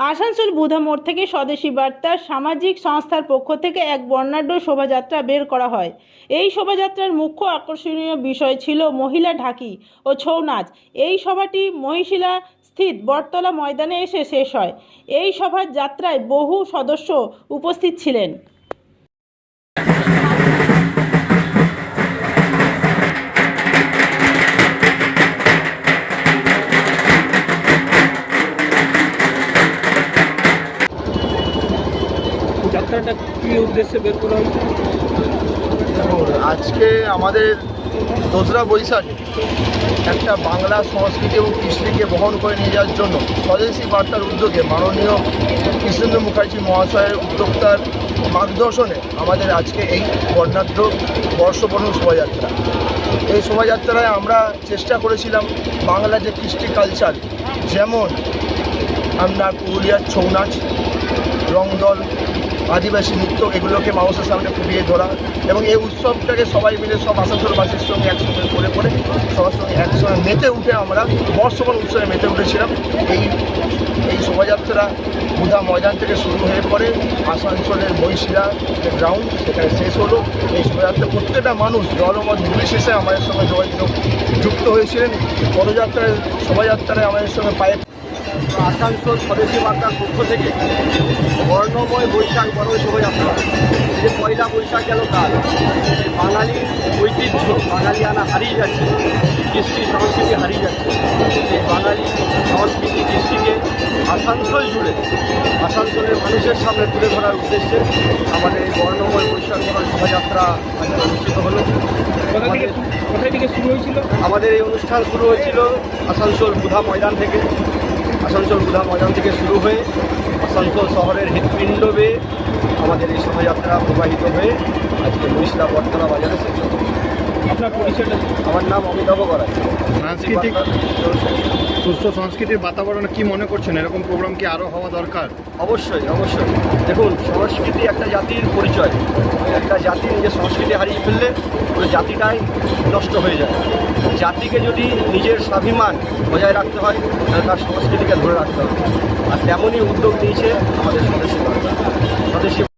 আসানসোল বুধা মোড় থেকে স্বদেশী বার্তার সামাজিক সংস্থার পক্ষ থেকে এক বর্ণাঢ্য শোভাযাত্রা বের করা হয়। এই শোভাযাত্রার মুখ্য আকর্ষণীয় বিষয় ছিল মহিলা ঢাকি ও ছৌ নাচ। এই সভাটি মহিশিলা স্থিত বটতলা ময়দানে এসে শেষ হয়। এই সভার যাত্রায় বহু সদস্য উপস্থিত ছিলেন। যাত্রাটা কি উদ্দেশ্যে বের করা হয়েছে? আজকে আমাদের দোসরা বৈশাখে একটা বাংলা সংস্কৃতি এবং কৃষ্টিকে বহন করে নিয়ে যাওয়ার জন্য স্বদেশী বার্তার উদ্যোগে মাননীয় কৃষ্ণেন্দ্র মুখার্জি মহাশয়ের উদ্যোক্তার মার্গদর্শনে আমাদের আজকে এই বর্ণাঢ্য বর্ষবরণ শোভাযাত্রা। এই শোভাযাত্রায় আমরা চেষ্টা করেছিলাম বাংলা যে কৃষ্টি কালচার, যেমন আমরা পুরুলিয়ার ছৌ নাচ, রংদল আদিবাসী নৃত্য এগুলোকে মানুষের সামনে ফুটিয়ে ধরা এবং এই উৎসবটাকে সবাই মিলে সব আসানসোলবাসীর সঙ্গে একসঙ্গে করে করে সবার সঙ্গে একসঙ্গে মেতে উঠে আমরা বর্ষমান উৎসবে মেতে উঠেছিলাম। এই এই শোভাযাত্রা বুধা ময়দান থেকে শুরু হয়ে পড়ে আসানসোলের মহিশিলা যে গ্রাউন্ড সেখানে শেষ হলো। এই শোভাযাত্রা প্রত্যেকটা মানুষ জলমত নির্বিশেষে আমাদের সঙ্গে যোগাযোগ যুক্ত হয়েছিলেন। পদযাত্রায়, শোভাযাত্রায় আমাদের সঙ্গে পায়ে আসানসোল স্বদেশী বার্তার পক্ষ থেকে বর্ণময় বৈশাখ বড় শোভাযাত্রা। যে পয়লা বৈশাখ গেল কাল এই বাঙালির ঐতিহ্য বাঙালিয়ানা হারিয়ে যাচ্ছে কৃষ্টি সংস্কৃতি হারিয়ে যাচ্ছে। এই বাঙালি সংস্কৃতি কৃষ্টিকে আসানসোল জুড়ে আসানসোলের মানুষের সামনে তুলে ধরার উদ্দেশ্যে আমাদের এই বর্ণময় বৈশাখ বড় শোভাযাত্রা অনুষ্ঠিত হলো। থেকে কোথায় থেকে শুরু হয়েছিল? আমাদের এই অনুষ্ঠান শুরু হয়েছিল আসানসোল বুধা ময়দান থেকে। আসানসোল বুধা ময়দান থেকে শুরু হয়ে আসানসোল শহরের হৃৎপিণ্ড বেয়ে আমাদের এই শোভাযাত্রা প্রবাহিত হয়ে আজকে মহিষলা বটতলা বাজারে শেষ। আপনার পরিচয়টা আমার নাম অমিতাভ করা সাংস্কৃতিক সুস্থ সংস্কৃতির বাতাবরণে কি মনে করছেন? এরকম প্রোগ্রাম কি আরও হওয়া দরকার? অবশ্যই অবশ্যই। দেখুন সংস্কৃতি একটা জাতির পরিচয়। একটা জাতি নিজের সংস্কৃতি হারিয়ে ফেললে পুরো জাতিটাই নষ্ট হয়ে যায়। জাতিকে যদি নিজের স্বাভিমান বজায় রাখতে হয়, তাহলে তার সংস্কৃতিকে ধরে রাখতে হবে। আর তেমনই উদ্যোগ নিয়েছে আমাদের স্বদেশী সরকার স্বদেশী